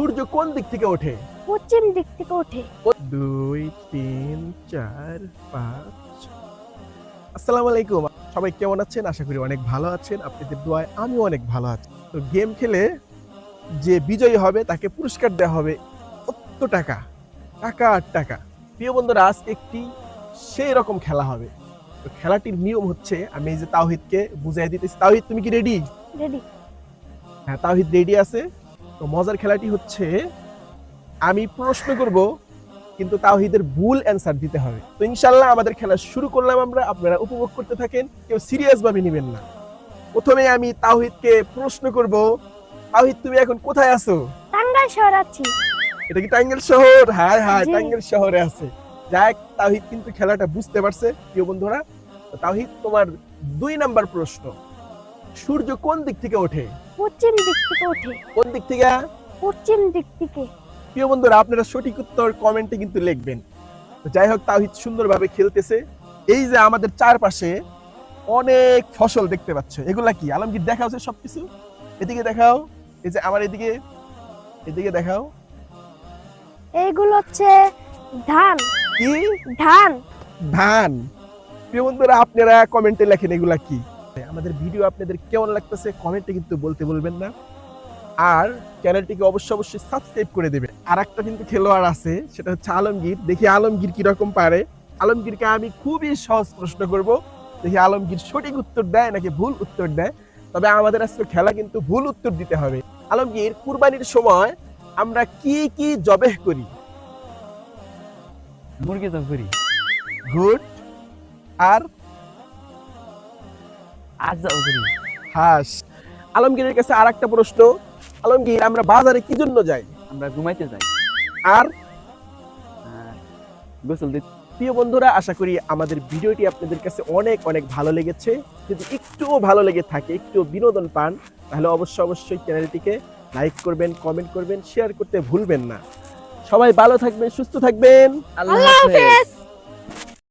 সূর্য কোন দিক থেকে ওঠে? পশ্চিম দিক থেকে ওঠে। দুই তিন চার পাঁচ। আসসালামু আলাইকুম। সবাই কেমন আছেন? আশা করি অনেক ভালো আছেন। আপনাদের দোয়ায় আমিও অনেক ভালো আছি। তো গেম খেলে যে বিজয়ী হবে তাকে পুরস্কার দেওয়া হবে কত টাকা টাকা আর টাকা। প্রিয় বন্ধুরা আজকে একটি সেই রকম খেলা হবে। তো খেলাটির নিয়ম হচ্ছে আমি এই যে তাওহিদকে বুঝাই দিতেছি। তাওহিদ তুমি কি রেডি রেডি হ্যাঁ তাওহিদ রেডি আছে? তো মজার খেলাটি হচ্ছে আমি প্রশ্ন করব কিন্তু তাওহিদের ভুল অ্যান্সার দিতে হবে। তো ইনশাল্লাহ আমাদের খেলা শুরু করলাম আমরা আপনারা উপভোগ করতে থাকেন কেউ সিরিয়াস ভাবে নেবেন না। প্রথমে আমি তাওহিদকে প্রশ্ন করব তাওহিদ তুমি এখন কোথায় আছো? টাঙ্গাইল শহর আছি। এটা কি টাঙ্গেল শহর? হ্যাঁ হ্যাঁ জি। টাঙ্গেল শহরে আছে। যাক তাওহিদ কিন্তু খেলাটা বুঝতে পারছে প্রিয় বন্ধুরা। তাওহিদ তোমার দুই নাম্বার প্রশ্ন। সূর্য কোন দিক থেকে ওঠে? পশ্চিম দিক থেকে ওঠে। কোন দিক থেকে? পশ্চিম দিক থেকে। প্রিয় বন্ধুরা আপনারা সঠিক উত্তর কমেন্টে কিন্তু লিখবেন। তো যাই হোক তাওহিদ সুন্দরভাবে খেলতেছে। এই যে আমাদের চারপাশে অনেক ফসল দেখতে পাচ্ছ। এগুলা কি? আলমগীর দেখা হচ্ছে সবকিছু। এদিকে দেখাও। এই যে আমার এদিকে। এদিকে দেখাও। এইগুলো হচ্ছে ধান। কি? ধান। ধান। প্রিয় বন্ধুরা আপনারা কমেন্টে লেখেন এগুলা কি? আমাদের ভিডিও আপনাদের কেমন লাগতেছে কমেন্টে কিন্তু বলতে বলবেন না। আর চ্যানেলটিকে অবশ্যই অবশ্যই সাবস্ক্রাইব করে দেবেন। আর একটা কিন্তু খেলোয়াড় আছে সেটা হচ্ছে আলমগীর। দেখি আলমগীর কীরকম পারে। আলমগীরকে আমি খুবই সহজ প্রশ্ন করব। দেখি আলমগীর সঠিক উত্তর দেয় নাকি ভুল উত্তর দেয়। তবে আমাদের আজকে খেলা কিন্তু ভুল উত্তর দিতে হবে। আলমগীর কুরবানির সময় আমরা কি কি জবেহ করি? মুরগি চাষ করি। গুড। আর আজ হাস। আলমগীরের কাছে আর একটা প্রশ্ন। আলমগীর আমরা বাজারে কি জন্য যাই? আমরা ঘুমাইতে যাই। আর? আর গোসল দিতে। প্রিয় বন্ধুরা আশা করি আমাদের ভিডিওটি আপনাদের কাছে অনেক অনেক ভালো লেগেছে। যদি একটুও ভালো লেগে থাকে একটু বিনোদন পান তাহলে অবশ্যই অবশ্যই চ্যানেলটিকে লাইক করবেন কমেন্ট করবেন শেয়ার করতে ভুলবেন না। সবাই ভালো থাকবেন সুস্থ থাকবেন। আল্লাহ হাফেজ!